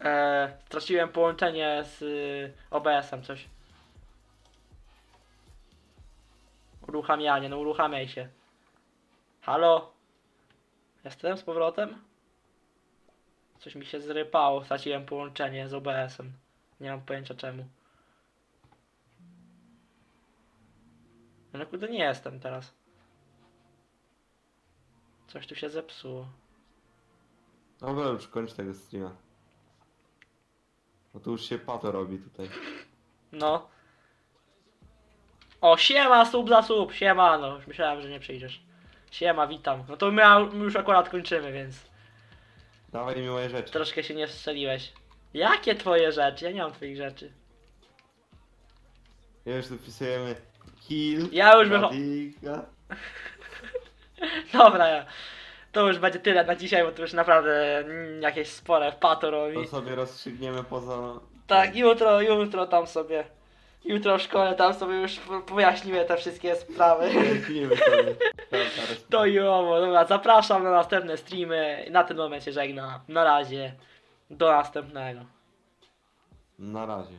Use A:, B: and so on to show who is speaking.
A: E, straciłem połączenie z y, OBS-em coś. Uruchamianie, no uruchamiaj się. Halo? Jestem z powrotem? Coś mi się zrypało, straciłem połączenie z OBS-em. Nie mam pojęcia czemu. No kurde nie jestem teraz. Coś tu się zepsuło.
B: Dobra, już kończ tego streama. Bo tu już się pato robi tutaj.
A: No. O, siema, sub za sub, siema, no, już myślałem, że nie przyjdziesz. Siema, witam. No to my, my już akurat kończymy, więc
B: Dawaj mi moje rzeczy.
A: troszkę się nie strzeliłeś. Jakie twoje rzeczy? Ja nie mam twoich rzeczy.
B: Ja już tu wpisujemy kill.
A: Ja już wycho-
B: Radika.
A: Dobra, ja. To już będzie tyle na dzisiaj, bo to już naprawdę mm, jakieś spore pato robi.
B: To sobie rozstrzygniemy poza...
A: Tak, jutro, jutro tam sobie, jutro w szkole tam sobie już po- pojaśnimy te wszystkie sprawy.
B: Sobie. Dobra,
A: To i owo, dobra, zapraszam na następne streamy. Na ten moment się żegnam. Na razie. Do następnego.
B: Na razie.